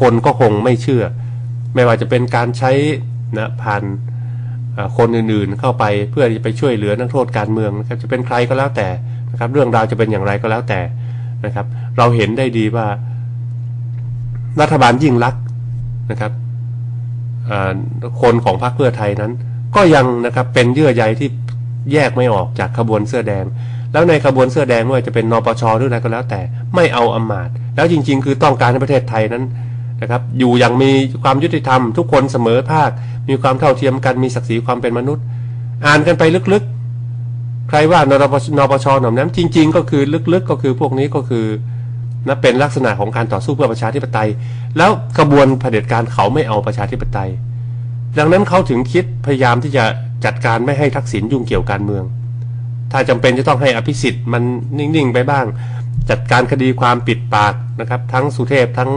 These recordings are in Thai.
คนก็คงไม่เชื่อ ไม่ว่าจะเป็นการใช้นะผ่านคนอื่นๆเข้าไปเพื่อจะไปช่วยเหลือนักโทษการเมืองนะครับจะเป็นใครก็แล้วแต่นะครับ เรื่องราวจะเป็นอย่างไรก็แล้วแต่นะครับ เราเห็นได้ดีว่า รัฐบาลยิ่งรักนะครับคนของพรรคเพื่อไทยนั้น ก็ยังนะครับเป็นเยื่อใยที่แยกไม่ออกจากขบวนเสื้อแดง แล้วในขบวนเสื้อแดงไม่ว่าจะเป็นนปชหรืออะไรก็แล้วแต่ ไม่เอาอำมาตย์แล้วจริง ๆ คือต้องการให้ประเทศไทยนั้น นะครับอยู่อย่างมีความยุติธรรม ทุกคนเสมอภาค มีความเท่าเทียมกันมีศักดิ์ศรีความเป็นมนุษย์ อ่านกันไปลึกๆ ใครว่านปนปชหน่อมน้ำจริง ๆ ก็คือลึกๆ ก็คือพวกนี้ก็คือนะเป็นลักษณะของการต่อสู้เพื่อประชาธิปไตย แล้วกระบวนเผด็จการเขาไม่เอาประชาธิปไตย ดังนั้นเขาถึงคิดพยายามที่จะจัดการไม่ให้ทักษิณยุ่งเกี่ยวการเมือง ถ้าจำเป็นจะต้องให้อภิสิทธิ์มันนิ่งๆไปบ้าง จัดการคดีความปิดปากนะครับ ทั้งสุเทพทั้ง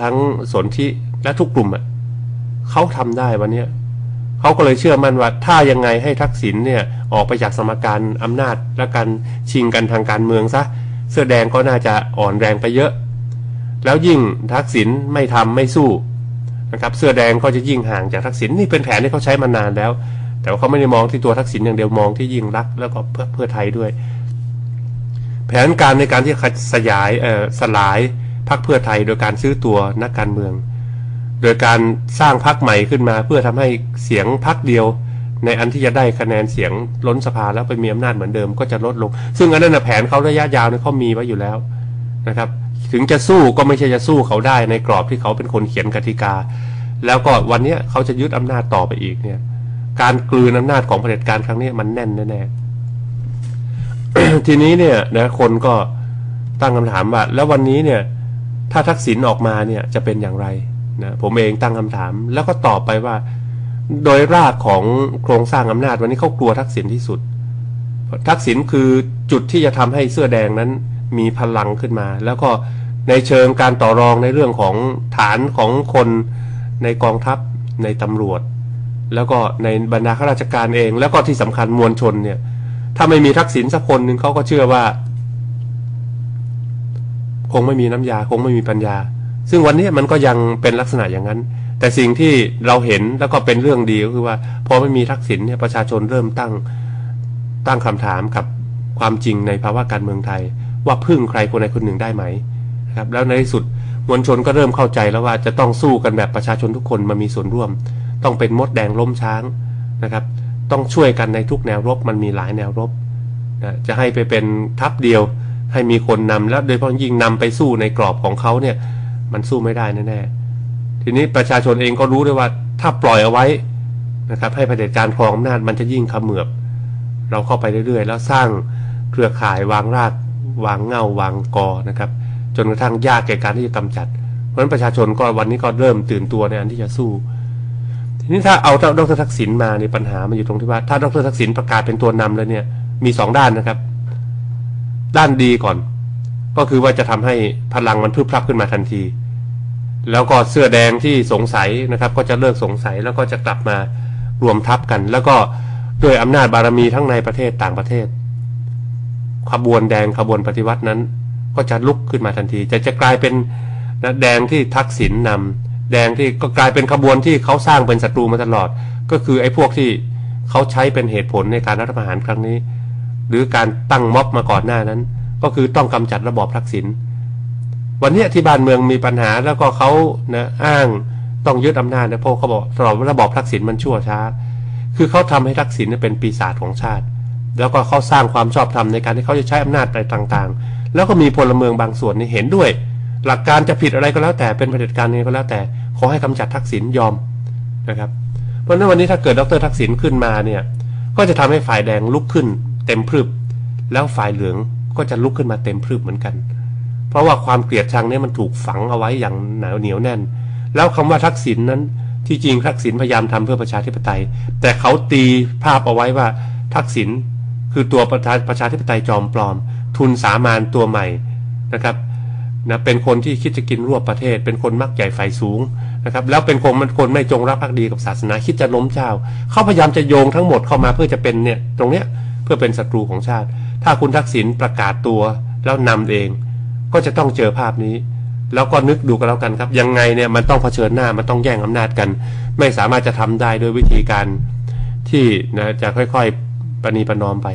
ทั้งสนธิและทุกกลุ่มอะเขาทำได้วันนี้เขาก็เลยเชื่อมั่นว่าถ้ายังไงให้ทักษิณเนี่ยออกไปจากสมการอำนาจและการชิงกันทางการเมืองซะเสื้อแดงก็น่าจะอ่อนแรงไปเยอะ แล้วยิ่งทักษิณไม่ทำไม่สู้นะครับเสื้อแดงก็จะยิ่งห่างจากทักษิณนี่เป็นแผนที่เขาใช้มานานแล้ว แต่ว่าเขาไม่ได้มองที่ตัวทักษิณอย่างเดียวมองที่ยิ่งรักแล้วก็เพื่อเพื่อไทยด้วย แผนการในการที่สยายสลาย พรรคเพื่อไทยโดยการซื้อตัวนักการเมือง โดยการสร้างพรรคใหม่ขึ้นมาเพื่อทำให้เสียงพรรคเดียว ในอันที่จะได้คะแนนเสียงล้นสภาแล้วไปมีอำนาจเหมือนเดิมก็จะลดลง ซึ่งอันนั้นแผนเขาระยะยาวเนี่ยเขามีไว้อยู่แล้วนะครับ ถึงจะสู้ก็ไม่ใช่จะสู้เขาได้ในกรอบที่เขาเป็นคนเขียนกติกา แล้วก็วันนี้เขาจะยึดอำนาจต่อไปอีกเนี่ย การกลืนอำนาจของเผด็จการครั้งนี้มันแน่นแน่ทีนี้เนี่ยนะคนก็ตั้งคำถามว่าแล้ววันนี้เนี่ย ถ้าทักษิณออกมาเนี่ยจะเป็นอย่างไรนะผมเองตั้งคำถาม แล้วก็ตอบไปว่า โดยรากของโครงสร้างอำนาจวันนี้เขากลัวทักษิณที่สุด ทักษิณคือจุดที่จะทำให้เสื้อแดงนั้นมีพลังขึ้นมา แล้วก็ในเชิงการต่อรองในเรื่องของฐานของคนในกองทัพในตำรวจ แล้วก็ในบรรดาข้าราชการเอง แล้วก็ที่สำคัญมวลชนเนี่ย ถ้าไม่มีทักษิณสักคนหนึ่งเขาก็เชื่อว่า คงไม่มีน้ำยาคงไม่มีปัญญา ซึ่งวันนี้มันก็ยังเป็นลักษณะอย่างนั้น แต่สิ่งที่เราเห็นแล้วก็เป็นเรื่องดีก็คือว่าพอไม่มีทักษิณเนี่ยประชาชนเริ่มตั้งตั้งคำถามกับความจริงในภาวะการเมืองไทย ว่าพึ่งใครคนใดคนหนึ่งได้ไหมครับแล้วในที่สุดมวลชนก็เริ่มเข้าใจแล้วว่าจะต้องสู้กันแบบประชาชนทุกคนมามีส่วนร่วม ต้องเป็นมดแดงล้มช้างนะครับ ต้องช่วยกันในทุกแนวรบมันมีหลายแนวรบนะจะให้ไปเป็นทัพเดียว ให้มีคนนำแล้วโดยเฉพาะยิ่งนำไปสู้ในกรอบของเขาเนี่ย มันสู้ไม่ได้แน่ๆทีนี้ประชาชนเองก็รู้ด้วยว่าถ้าปล่อยเอาไว้นะครับ ให้เผด็จการครองอำนาจมันจะยิ่งขมือบ เราเข้าไปเรื่อยๆ แล้วสร้างเครือข่ายวางรากวางเงาวางกอนะครับ จนกระทั่งยากแก่การที่จะกำจัด เพราะฉะนั้นประชาชนก็วันนี้ก็เริ่มตื่นตัวในอันที่จะสู้ ทีนี้ถ้าเอาดรทักษิณมาในปัญหามันอยู่ตรงที่ว่า ถ้าดรทักษิณประกาศเป็นตัวนำแล้วเนี่ยมีสองด้านนะครับ ด้านดีก่อน ก็คือว่าจะทำให้พลังมันพึบพลับขึ้นมาทันที แล้วก็เสื้อแดงที่สงสัยนะครับ ก็จะเลิกสงสัยแล้วก็จะกลับมารวมทัพกัน แล้วก็ด้วยอำนาจบารมีทั้งในประเทศต่างประเทศ ขบวนแดงขบวนปฏิวัตินั้น ก็จะลุกขึ้นมาทันที จะจะกลายเป็นนะแดงที่ทักษิณนนำแดงที่ก็กลายเป็นขบวนที่เขาสร้างเป็นศัตรูมาตลอด ก็คือไอ้พวกที่เขาใช้เป็นเหตุผลในการรัฐประหารครั้งนี้ หรือการตั้งม็อบมาก่อนหน้านั้น ก็คือต้องกำจัดระบอบทักษิณวันนี้ที่บ้านเมืองมีปัญหาแล้วก็เขานะอ้างต้องยึดอำนาจนะเพราะเขาบอกตลอดระบอบทักษิณมันชั่วช้า คือเขาทำให้ทักษิณเป็นปีศาจของชาติ แล้วก็เขาสร้างความชอบธรรมในการที่เขาจะใช้อำนาจไปต่างๆ แล้วก็มีพลเมืองบางส่วนนี่เห็นด้วย หลักการจะผิดอะไรก็แล้วแต่เป็นเผด็จการนี้ก็แล้วแต่ ขอให้กำจัดทักษิณยอมนะครับ เพราะนั้นวันนี้ถ้าเกิดดรทักษิณขึ้นมาเนี่ยก็จะทำให้ฝ่ายแดงลุกขึ้น เต็มพรึบแล้วฝ่ายเหลืองก็จะลุกขึ้นมาเต็มพรึบเหมือนกัน เพราะว่าความเกลียดชังนี่มันถูกฝังเอาไว้อย่างหนาเหนียวแน่น แล้วคำว่าทักษิณนนั้นที่จริงทักษิณพยายามทำเพื่อประชาธิปไตย แต่เขาตีภาพเอาไว้ว่าทักษิณคือตัวประชาประชาธิปไตยจอมปลอม ทุนสามานตัวใหม่นะครับนะเป็นคนที่คิดจะกินรวบประเทศ เป็นคนมักใหญ่ไฟสูงนะครับแล้วเป็นคนมันคนไม่จงรักภักดีกับศาสนาคิดจะล้มเจ้า เขาพยายามจะโยงทั้งหมดเข้ามาเพื่อจะเป็นเนี่ยตรงเนี้ย พื่อเป็นศัตรูของชาติ ถ้าคุณทักษิณประกาศตัวแล้วนำเอง ก็จะต้องเจอภาพนี้ แล้วก็นึกดูกันแล้วกันครับ ยังไงเนี่ยมันต้องเผชิญหน้ามันต้องแย่งอำนาจกัน ไม่สามารถจะทำได้โดยวิธีการที่นะจะค่อยๆประนีประนอมไป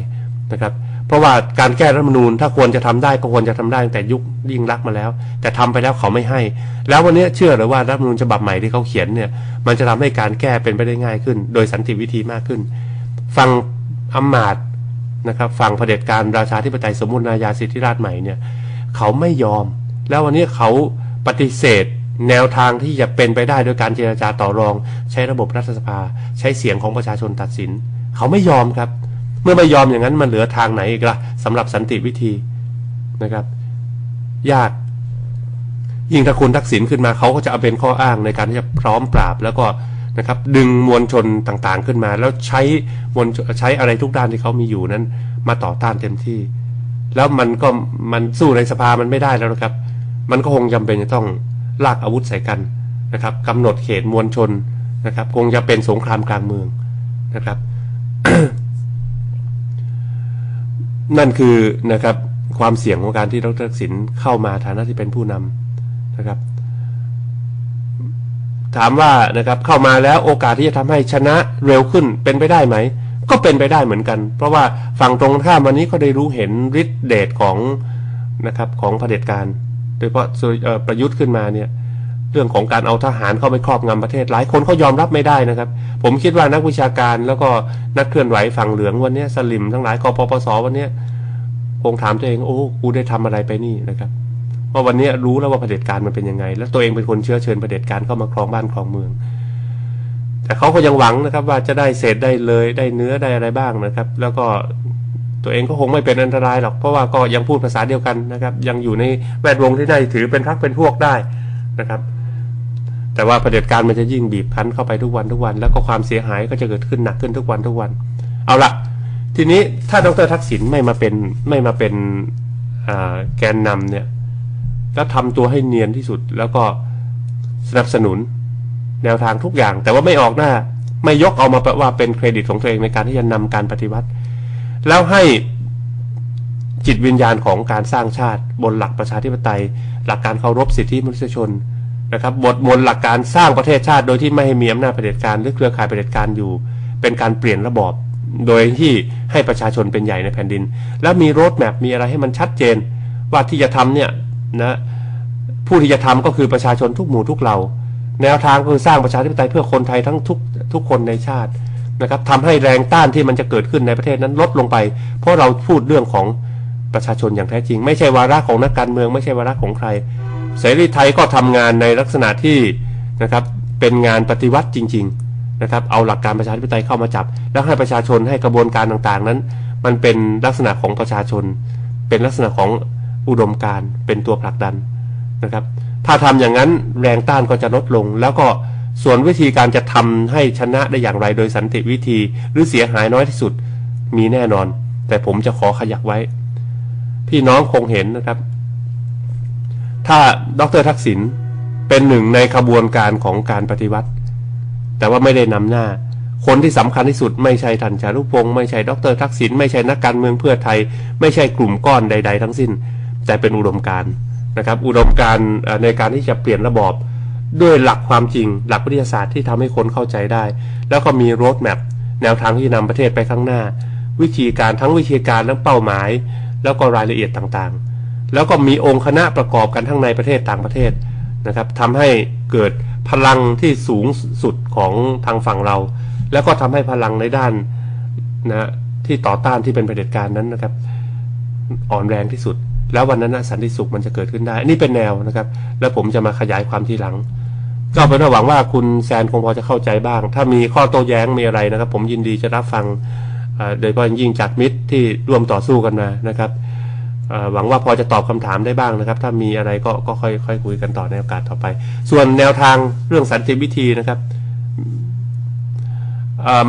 นะครับ เพราะว่าการแก้รัฐมนูญถ้าควรจะทำได้ก็ควรจะทำได้ตั้งแต่ยุคยิ่งรักมาแล้ว แต่ทำไปแล้วเขาไม่ให้ แล้ววันนี้เชื่อหรือว่ารัฐมนูญฉบับใหม่ที่เขาเขียนเนี่ยมันจะทำให้การแก้เป็นไปได้ง่ายขึ้น โดยสันติวิธีมากขึ้น ฟังอำมาตย์ นะครับฝั่งเผด็จการราชาธิปไตยสมมูลนายาสิทธิราชใหม่เนี่ยเขาไม่ยอม แล้ววันนี้เขาปฏิเสธแนวทางที่จะเป็นไปได้โดยการเจรจาต่อรอง ใช้ระบบรัฐสภา ใช้เสียงของประชาชนตัดสิน เขาไม่ยอมครับ เมื่อไม่ยอมอย่างนั้นมันเหลือทางไหนอีกละ่ะสำหรับสันติวิธีนะครับ ยาก ยิ่งถ้าคุณทักษิณขึ้นมาเขาก็จะเอาเป็นข้ออ้างในการที่จะพร้อมปราบ แล้วก็ นะครับดึงมวลชนต่างๆขึ้นมา แล้วใช้มวลใช้อะไรทุกด้านที่เขามีอยู่นั้น มาต่อต้านเต็มที่ แล้วมันก็มันสู้ในสภามันไม่ได้แล้วนะครับ มันก็คงจำเป็นจะต้องลากอาวุธใส่กันนะครับกำหนดเขตมวลชนนะครับ คงจะเป็นสงครามกลางเมืองนะครับ นั่นคือนะครับ ความเสี่ยงของการที่ดรทักษิณเข้ามาฐานะที่เป็นผู้นำนะครับ ถามว่านะครับเข้ามาแล้วโอกาสที่จะทำให้ชนะเร็วขึ้นเป็นไปได้ไหม ก็เป็นไปได้เหมือนกัน เพราะว่าฝั่งตรงข้ามวันนี้ก็ได้รู้เห็นฤทธิเดชของนะครับของเผด็จการ โดยเฉพาะประยุทธ์ขึ้นมาเนี่ยเรื่องของการเอาทหารเข้าไปครอบงำประเทศหลายคนเขายอมรับไม่ได้นะครับ ผมคิดว่านักวิชาการแล้วก็นักเคลื่อนไหวฝั่งเหลืองวันนี้สลิมทั้งหลายกปปสวันนี้คงถามตัวเองโอ้กูได้ทำอะไรไปนี่นะครับ ราะวันนี้รู้แล้วว่าเผด็จการมันเป็นยังไง แล้วตัวเองเป็นคนเชื้อเชิญเผด็จการเข้ามาครองบ้านครองเมือง แต่เขาก็ยังหวังนะครับ ว่าจะได้เศษได้เลยได้เนื้อได้อะไรบ้างนะครับ แล้วก็ตัวเองก็คงไม่เป็นอันตรายหรอก เพราะว่าก็ยังพูดภาษาเดียวกันนะครับ ยังอยู่ในแวดวงที่ได้ถือเป็นพักเป็นพวกได้นะครับ แต่ว่าเผด็จการมันจะยิ่งบีบคั้นเข้าไปทุกวันทุกวัน แล้วก็ความเสียหายก็จะเกิดขึ้นหนักขึ้นทุกวันทุกวัน เอาละทีนี้ถ้าดรทักษิณไม่มาเป็นไม่มาเป็นแกนนำเนี่ย แล้วทำตัวให้เนียนที่สุด แล้วก็สนับสนุนแนวทางทุกอย่าง แต่ว่าไม่ออกหน้า ไม่ยกเอามาว่าเป็นเครดิตของตัวเองในการที่จะนำการปฏิวัติ แล้วให้จิตวิญญาณของการสร้างชาติ บนหลักประชาธิปไตย หลักการเคารพสิทธิมนุษยชนนะครับบทมนหลักการสร้างประเทศชาติ โดยที่ไม่ให้มีอำนาจเผด็จการหรือเครือข่ายเผด็จการอยู่ เป็นการเปลี่ยนระบอบ โดยที่ให้ประชาชนเป็นใหญ่ในแผ่นดิน แล้วมีโรดแมพมีอะไรให้มันชัดเจน ว่าที่จะทำเนี่ย นะผู้ที่จะทำก็คือประชาชนทุกหมู่ทุกเหล่าแนวทางคือสร้างประชาธิปไตยเพื่อคนไทยทั้งทุกทุกคนในชาตินะครับทำให้แรงต้านที่มันจะเกิดขึ้นในประเทศนั้นลดลงไป เพราะเราพูดเรื่องของประชาชนอย่างแท้จริง ไม่ใช่วาระของนักการเมืองไม่ใช่วาระของใคร เสรีไทยก็ทำงานในลักษณะที่นะครับเป็นงานปฏิวัติจริงๆนะครับเอาหลักการประชาธิปไตยเข้ามาจับ แล้วให้ประชาชนให้กระบวนการต่างๆนั้น มันเป็นลักษณะของประชาชน เป็นลักษณะของ อุดมการเป็นตัวผลักดันนะครับ ถ้าทำอย่างนั้นแรงต้านก็จะลดลง แล้วก็ส่วนวิธีการจะทำให้ชนะได้อย่างไรโดยสันติวิธีหรือเสียหายน้อยที่สุดมีแน่นอน แต่ผมจะขอขยักไว้ พี่น้องคงเห็นนะครับ ถ้าดรทักษิณเป็นหนึ่งในขบวนการของการปฏิวัติ แต่ว่าไม่ได้นำหน้า คนที่สำคัญที่สุด ไม่ใช่ทันจารุพงศ์ไม่ใช่ดรทักษิณไม่ใช่นักการเมืองเพื่อไทย ไม่ใช่กลุ่มก้อนใด ๆ ทั้งสิ้น แต่เป็นอุดมการนะครับ อุดมการในการที่จะเปลี่ยนระบอบด้วยหลักความจริง หลักวิทยาศาสตร์ที่ทำให้คนเข้าใจได้ แล้วก็มีโรดแมพแนวทางที่นำประเทศไปข้างหน้า วิธีการทั้งวิธีการและเป้าหมาย แล้วก็รายละเอียดต่างๆ แล้วก็มีองค์คณะประกอบกันทั้งในประเทศต่างประเทศนะครับทำให้เกิดพลังที่สูงสุดของทางฝั่งเรา แล้วก็ทำให้พลังในด้านนะที่ต่อต้านที่เป็นเผด็จการนั้นนะครับ อ่อนแรงที่สุด แล้ววันนั้นสันติสุขมันจะเกิดขึ้นได้ นี่เป็นแนวนะครับ แล้วผมจะมาขยายความทีหลัง ก็เป็นหวังว่าคุณแซนคงพอจะเข้าใจบ้าง ถ้ามีข้อโต้แย้งมีอะไรนะครับ ผมยินดีจะรับฟังโดยเฉพาะยิ่งจากมิตรที่ร่วมต่อสู้กันมานะครับหวังว่าพอจะตอบคำถามได้บ้างนะครับ ถ้ามีอะไรก็ก็ค่อยค่อยคุยกันต่อในโอกาสต่อไป ส่วนแนวทางเรื่องสันติวิธีนะครับ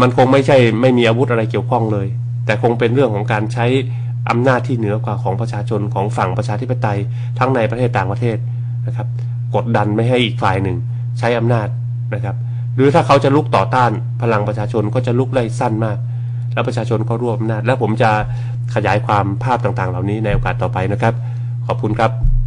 มันคงไม่ใช่ไม่มีอาวุธอะไรเกี่ยวข้องเลย แต่คงเป็นเรื่องของการใช้ อำนาจที่เหนือกว่าของประชาชนของฝั่งประชาธิปไตยทั้งในประเทศต่างประเทศนะครับ กดดันไม่ให้อีกฝ่ายหนึ่ง ใช้อำนาจนะครับ หรือถ้าเขาจะลุกต่อต้านพลังประชาชนก็จะลุกได้สั้นมาก แล้วประชาชนก็รวบอำนาจ แล้วผมจะขยายความภาพต่างๆ เหล่านี้ในโอกาสต่อไปนะครับ ขอบคุณครับ